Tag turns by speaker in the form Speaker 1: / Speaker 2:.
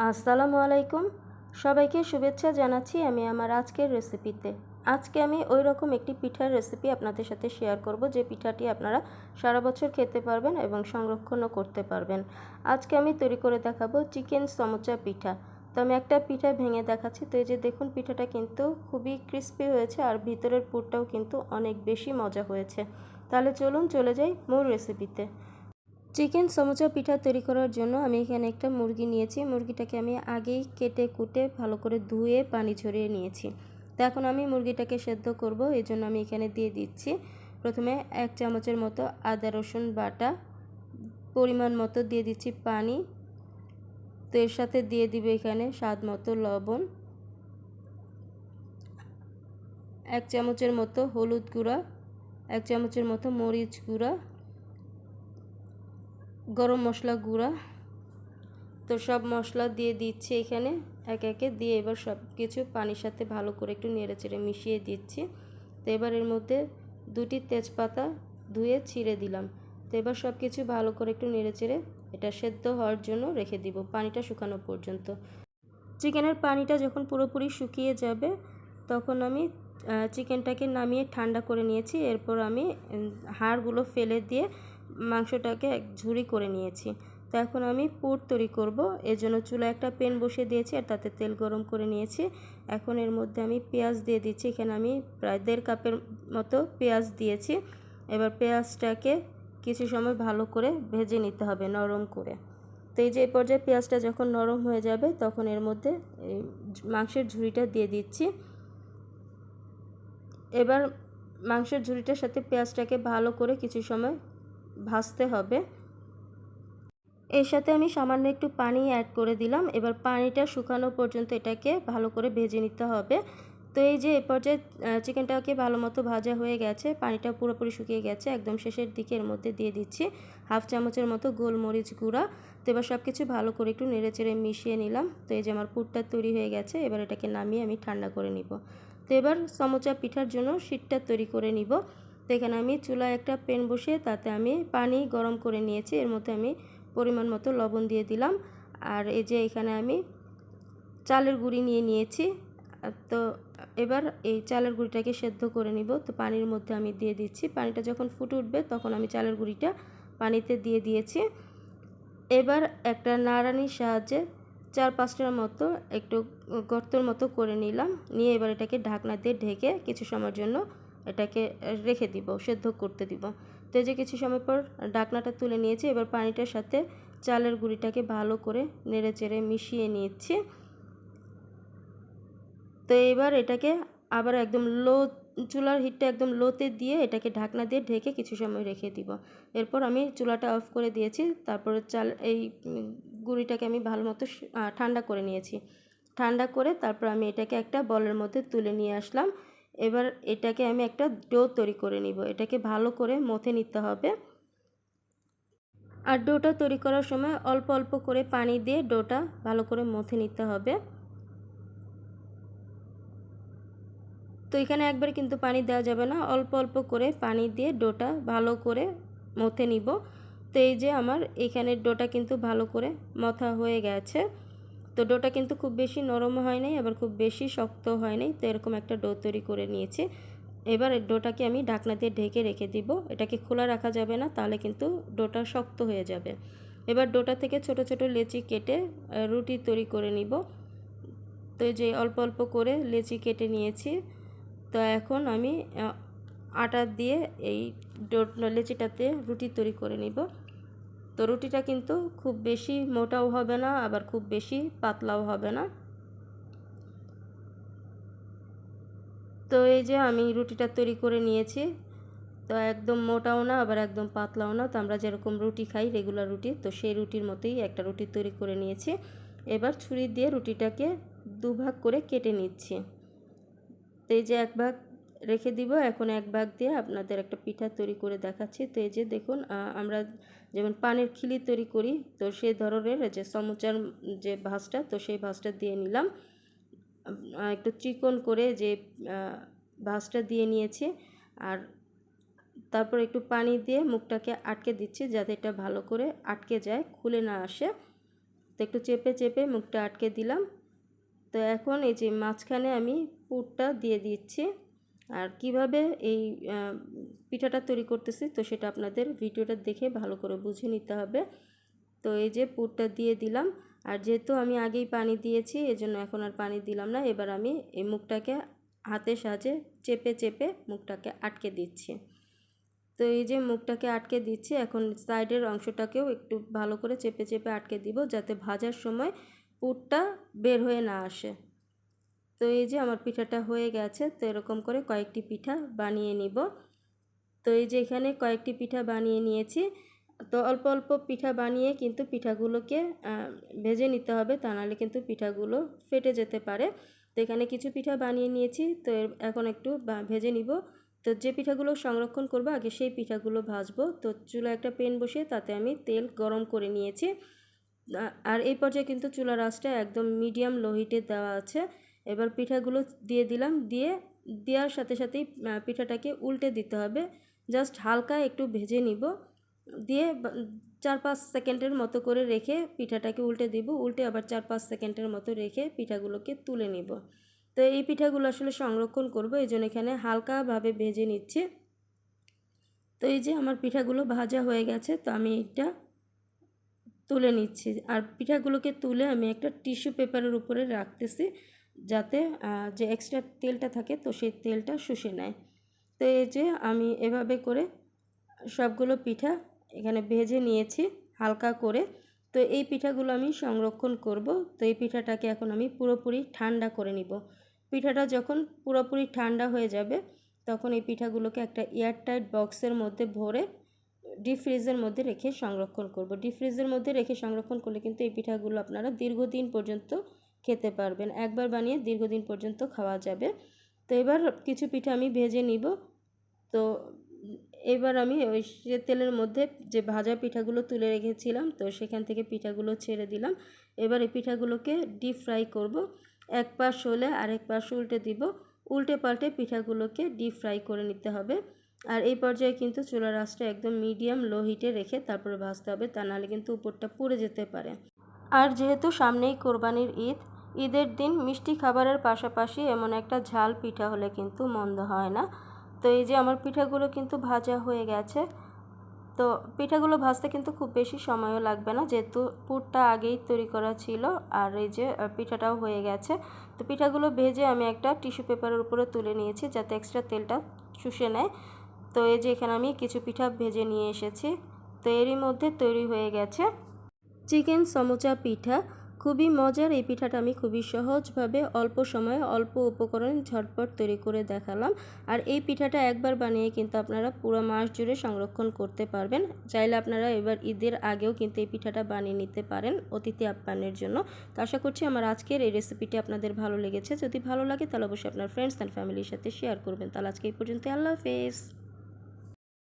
Speaker 1: আসসালামু আলাইকুম। সবাইকে শুভেচ্ছা জানাচ্ছি আমি আমার আজকের রেসিপিতে আজকে আমি ওই রকম একটি পিঠার রেসিপি আপনাদের সাথে শেয়ার করব, যে পিঠাটি আপনারা সারা বছর খেতে পারবেন এবং সংরক্ষণও করতে পারবেন। আজকে আমি তৈরি করে দেখাবো চিকেন সমোচা পিঠা। তো আমি একটা পিঠা ভেঙে দেখাচ্ছি। তো এই যে দেখুন, পিঠাটা কিন্তু খুবই ক্রিস্পি হয়েছে আর ভিতরের পুরটাও কিন্তু অনেক বেশি মজা হয়েছে। তাহলে চলুন চলে যাই মূল রেসিপিতে চিকেন সমুচা পিঠা তৈরি করার জন্য আমি এখানে একটা মুরগি নিয়েছি। মুরগিটাকে আমি আগেই কেটে কুটে ভালো করে ধুয়ে পানি ঝরিয়ে নিয়েছি। তো এখন আমি মুরগিটাকে সেদ্ধ করব, এই জন্য আমি এখানে দিয়ে দিচ্ছি। প্রথমে এক চামচের মতো আদা, রসুন বাটা, পরিমাণ মতো দিয়ে দিচ্ছি পানি। তো এর সাথে দিয়ে দিবে এখানে স্বাদ মতো লবণ। এক চামচের মতো হলুদ গুঁড়া, এক চামচের মতো মরিচ গুঁড়া গরম মশলা গুঁড়া। তো সব মশলা দিয়ে দিচ্ছি এখানে। এক একে দিয়ে এবার সব কিছু পানির সাথে ভালো করে একটু নেড়ে চেড়ে মিশিয়ে দিচ্ছি। তো এবার এর মধ্যে দুটি তেজপাতা ধুয়ে ছিঁড়ে দিলাম। তো এবার সব কিছু ভালো করে একটু নেড়ে চেড়ে এটা সেদ্ধ হওয়ার জন্য রেখে দিব পানিটা শুকানো পর্যন্ত। চিকেনের পানিটা যখন পুরোপুরি শুকিয়ে যাবে, তখন আমি চিকেনটাকে নামিয়ে ঠান্ডা করে নিয়েছি। এরপর আমি হাড়গুলো ফেলে দিয়ে মাংসটাকে এক ঝুড়ি করে নিয়েছি। তো এখন আমি পুর তৈরি করব। এর জন্য চুলা একটা পেন বসিয়ে দিয়েছি আর তাতে তেল গরম করে নিয়েছি। এখন এর মধ্যে আমি পেঁয়াজ দিয়ে দিচ্ছি। এখানে আমি প্রায় দেড় কাপের মতো পেঁয়াজ দিয়েছি। এবার পেঁয়াজটাকে কিছু সময় ভালো করে ভেজে নিতে হবে নরম করে। তো এই যে এই পর্যায়ে পেঁয়াজটা যখন নরম হয়ে যাবে, তখন এর মধ্যে মাংসের ঝুড়িটা দিয়ে দিচ্ছি। এবার মাংসের ঝুড়িটার সাথে পেঁয়াজটাকে ভালো করে কিছু সময় ভাজতে হবে। এর সাথে আমি সামান্য একটু পানি অ্যাড করে দিলাম। এবার পানিটা শুকানো পর্যন্ত এটাকে ভালো করে ভেজে নিতে হবে। তো এই যে এ পর্যায়ে চিকেনটাকে ভালো মতো ভাজা হয়ে গেছে, পানিটা পুরোপুরি শুকিয়ে গেছে, একদম শেষের দিকে এর মধ্যে দিয়ে দিচ্ছি। হাফ চামচের মতো গোলমরিচ গুঁড়া। তো এবার সব কিছু ভালো করে একটু নেড়ে চেড়ে মিশিয়ে নিলাম। তো এই যে আমার পুরটা তৈরি হয়ে গেছে, এবার এটাকে নামিয়ে আমি ঠান্ডা করে নিব। তো এবার সমোচা পিঠার জন্য শীতটা তৈরি করে নিব। এখানে আমি চুলায় একটা পেন বসিয়ে তাতে আমি পানি গরম করে নিয়েছি। এর মধ্যে আমি পরিমাণ মতো লবণ দিয়ে দিলাম। আর এই যে এখানে আমি চালের গুঁড়ি নিয়ে নিয়েছি। তো এবার এই চালের গুঁড়িটাকে সেদ্ধ করে নিব। তো পানির মধ্যে আমি দিয়ে দিচ্ছি। পানিটা যখন ফুটে উঠবে তখন আমি চালের গুঁড়িটা পানিতে দিয়ে দিয়েছি। এবার একটা নাড়ানির সাহায্যে চার পাঁচটার মতো একটু গর্তর মতো করে নিলাম। নিয়ে এবার এটাকে ঢাকনা দিয়ে ঢেকে কিছু সময়ের জন্য এটাকে রেখে দিব, সেদ্ধ করতে দিব। তো যে কিছু সময় পর ডাকনাটা তুলে নিয়েছি, এবার পানিটার সাথে চালের গুঁড়িটাকে ভালো করে নেড়ে চেড়ে মিশিয়ে নিচ্ছি। তো এবার এটাকে আবার একদম লো, চুলার হিটটা একদম লোতে দিয়ে এটাকে ঢাকনা দিয়ে ঢেকে কিছু সময় রেখে দিব। এরপর আমি চুলাটা অফ করে দিয়েছি, তারপরে চাল, এই গুঁড়িটাকে আমি ভালো মতো ঠান্ডা করে নিয়েছি। ঠান্ডা করে তারপর আমি এটাকে একটা বলের মধ্যে তুলে নিয়ে আসলাম। এবার এটাকে আমি একটা ডো তৈরি করে নিব। এটাকে ভালো করে মথে নিতে হবে। আর ডোটা তৈরি করার সময় অল্প অল্প করে পানি দিয়ে ডোটা ভালো করে মথে নিতে হবে। তো এখানে একবার কিন্তু পানি দেওয়া যাবে না। অল্প অল্প করে পানি দিয়ে ডোটা ভালো করে মথে নিব। তো এই যে আমার এখানে ডোটা কিন্তু ভালো করে মথা হয়ে গেছে। তো ডোটা কিন্তু খুব বেশি নরম হয় নাই, আবার খুব বেশি শক্ত হয় নাই, তো এরকম একটা ডো তৈরি করে নিয়েছি। এবার ডোটাকে আমি ঢাকনা দিয়ে ঢেকে রেখে দিব, এটাকে খোলা রাখা যাবে না, তাহলে কিন্তু ডোটা শক্ত হয়ে যাবে। এবার ডোটা থেকে ছোট ছোট লেচি কেটে রুটি তৈরি করে নিব। তো যে অল্প অল্প করে লেচি কেটে নিয়েছি, তো এখন আমি আটা দিয়ে এই ডো, লেচিটাতে রুটি তৈরি করে নিব। তো রুটিটা কিন্তু খুব বেশি মোটাও হবে না, আবার খুব বেশি পাতলাও হবে না। তো এই যে আমি রুটিটা তৈরি করে নিয়েছি, তো একদম মোটাও না, আবার একদম পাতলাও না। তো আমরা যেরকম রুটি খাই রেগুলার রুটি, তো সেই রুটির মতোই একটা রুটি তৈরি করে নিয়েছি। এবার ছুরি দিয়ে রুটিটাকে দুভাগ করে কেটে নিচ্ছি। তো এই যে এক ভাগ রেখে দিব। এখন এক ভাগ দিয়ে আপনাদের একটা পিঠা তৈরি করে দেখাচ্ছি। তো এই যে দেখুন আমরা যেমন পানের খিলি তৈরি করি, তো সেই ধরনের যে সমুচার যে ভাঁজটা, তো সেই ভাঁজটা দিয়ে নিলাম। একটু চিকন করে যে ভাঁজটা দিয়ে নিয়েছি। আর তারপর একটু পানি দিয়ে মুখটাকে আটকে দিচ্ছি যাতে এটা ভালো করে আটকে যায়, খুলে না আসে। তো একটু চেপে চেপে মুখটা আটকে দিলাম। তো এখন এই যে মাঝখানে আমি পুরটা দিয়ে দিচ্ছি। আর কীভাবে এই পিঠাটা তৈরি করতেছি, তো সেটা আপনাদের ভিডিওটা দেখে ভালো করে বুঝে নিতে হবে। তো এই যে পুরটা দিয়ে দিলাম, আর যেহেতু আমি আগেই পানি দিয়েছি, এজন্য এখন আর পানি দিলাম না, এবার আমি এই মুখটাকে হাতের সাহায্যে চেপে চেপে মুখটাকে আটকে দিচ্ছি। তো এই যে মুখটাকে আটকে দিচ্ছি, এখন সাইডের অংশটাকেও একটু ভালো করে চেপে চেপে আটকে দিব, যাতে ভাজার সময় পুরটা বের হয়ে না আসে। তো এই যে আমার পিঠাটা হয়ে গেছে, তো এরকম করে কয়েকটি পিঠা বানিয়ে নিব। তো এই যে এখানে কয়েকটি পিঠা বানিয়ে নিয়েছি। তো অল্প অল্প পিঠা বানিয়ে কিন্তু পিঠাগুলোকে ভেজে নিতে হবে, তা নাহলে কিন্তু পিঠাগুলো ফেটে যেতে পারে। তো এখানে কিছু পিঠা বানিয়ে নিয়েছি, তো এখন একটু ভেজে নিব। তো যে পিঠাগুলো সংরক্ষণ করব, আগে সেই পিঠাগুলো ভাজবো। তো চুলা একটা পেন বসিয়ে তাতে আমি তেল গরম করে নিয়েছি। আর এই পর্যায়ে কিন্তু চুলার আঁচটা একদম মিডিয়াম লো হিটে দেওয়া আছে। এবার পিঠাগুলো দিয়ে দিলাম, দিয়ে দেওয়ার সাথে সাথেই পিঠাটাকে উল্টে দিতে হবে। জাস্ট হালকা একটু ভেজে নিব। দিয়ে চার পাঁচ সেকেন্ডের মতো করে রেখে পিঠাটাকে উল্টে দিব। উল্টে আবার চার পাঁচ সেকেন্ডের মতো রেখে পিঠাগুলোকে তুলে নিব। তো এই পিঠাগুলো আসলে সংরক্ষণ করব, এই জন্য এখানে হালকাভাবে ভেজে নিচ্ছি। তো এই যে আমার পিঠাগুলো ভাজা হয়ে গেছে, তো আমি এটা তুলে নিচ্ছি। আর পিঠাগুলোকে তুলে আমি একটা টিস্যু পেপারের উপরে রাখতেছি। যাতে যে এক্সট্রা তেলটা থাকে তো সেই তেলটা শুষে নেয়। তো এই যে আমি এভাবে করে সবগুলো পিঠা এখানে ভেজে নিয়েছি হালকা করে। তো এই পিঠাগুলো আমি সংরক্ষণ করব। তো এই পিঠাটাকে এখন আমি পুরোপুরি ঠান্ডা করে নিব। পিঠাটা যখন পুরোপুরি ঠান্ডা হয়ে যাবে, তখন এই পিঠাগুলোকে একটা এয়ারটাইট বক্সের মধ্যে ভরে ডিপ ফ্রিজের মধ্যে রেখে সংরক্ষণ করব। ডিপ ফ্রিজের মধ্যে রেখে সংরক্ষণ করলে কিন্তু এই পিঠাগুলো আপনারা দীর্ঘদিন পর্যন্ত খেতে পারবেন। একবার বানিয়ে দীর্ঘদিন পর্যন্ত খাওয়া যাবে। তো এবার কিছু পিঠা আমি ভেজে নিব। তো এবার আমি ওই তেলের মধ্যে যে ভাজা পিঠাগুলো তুলে রেখেছিলাম, তো সেখান থেকে পিঠাগুলো ছেড়ে দিলাম। এবার এই পিঠাগুলোকে ডিপ ফ্রাই করব। এক পাশ হলে আরেক পাশ উল্টে দিব। উল্টে পাল্টে পিঠাগুলোকে ডিপ ফ্রাই করে নিতে হবে। আর এই পর্যায়ে কিন্তু চুলার আঁচটা একদম মিডিয়াম লো হিটে রেখে তারপরে ভাজতে হবে। তা নাহলে কিন্তু উপরটা পুড়ে যেতে পারে। আর যেহেতু সামনেই কোরবানির ঈদ ঈদের দিন মিষ্টি খাবারের পাশাপাশি এমন একটা ঝাল পিঠা হলে কিন্তু মন্দ হয় না। তো এই যে আমার পিঠাগুলো কিন্তু ভাজা হয়ে গেছে, তো পিঠাগুলো ভাজতে কিন্তু খুব বেশি সময়ও লাগবে না। যেহেতু পুরটা আগেই তৈরি করা ছিল আর এই যে পিঠাটাও হয়ে গেছে, তো পিঠাগুলো ভেজে আমি একটা টিস্যু পেপারের উপরে তুলে নিয়েছি যাতে এক্সট্রা তেলটা শুষে নেয়। তো এই যে এখানে আমি কিছু পিঠা ভেজে নিয়ে এসেছি, তো এরই মধ্যে তৈরি হয়ে গেছে। চিকেন সমুচা পিঠা খুবই মজার। এই পিঠাটা আমি খুবই সহজভাবে অল্প সময়ে অল্প উপকরণ ঝটপট তৈরি করে দেখালাম। আর এই পিঠাটা একবার বানিয়ে কিন্তু আপনারা পুরো মাস জুড়ে সংরক্ষণ করতে পারবেন। চাইলে আপনারা এবার ঈদের আগেও কিন্তু এই পিঠাটা বানিয়ে নিতে পারেন অতিথি আপ্যায়নের জন্য। তো আশা করছি আমার আজকের এই রেসিপিটি আপনাদের ভালো লেগেছে। যদি ভালো লাগে তাহলে অবশ্যই আপনার ফ্রেন্ডস অ্যান্ড ফ্যামিলির সাথে শেয়ার করবেন। তাহলে আজকে এই পর্যন্ত আল্লাহ হাফেজ।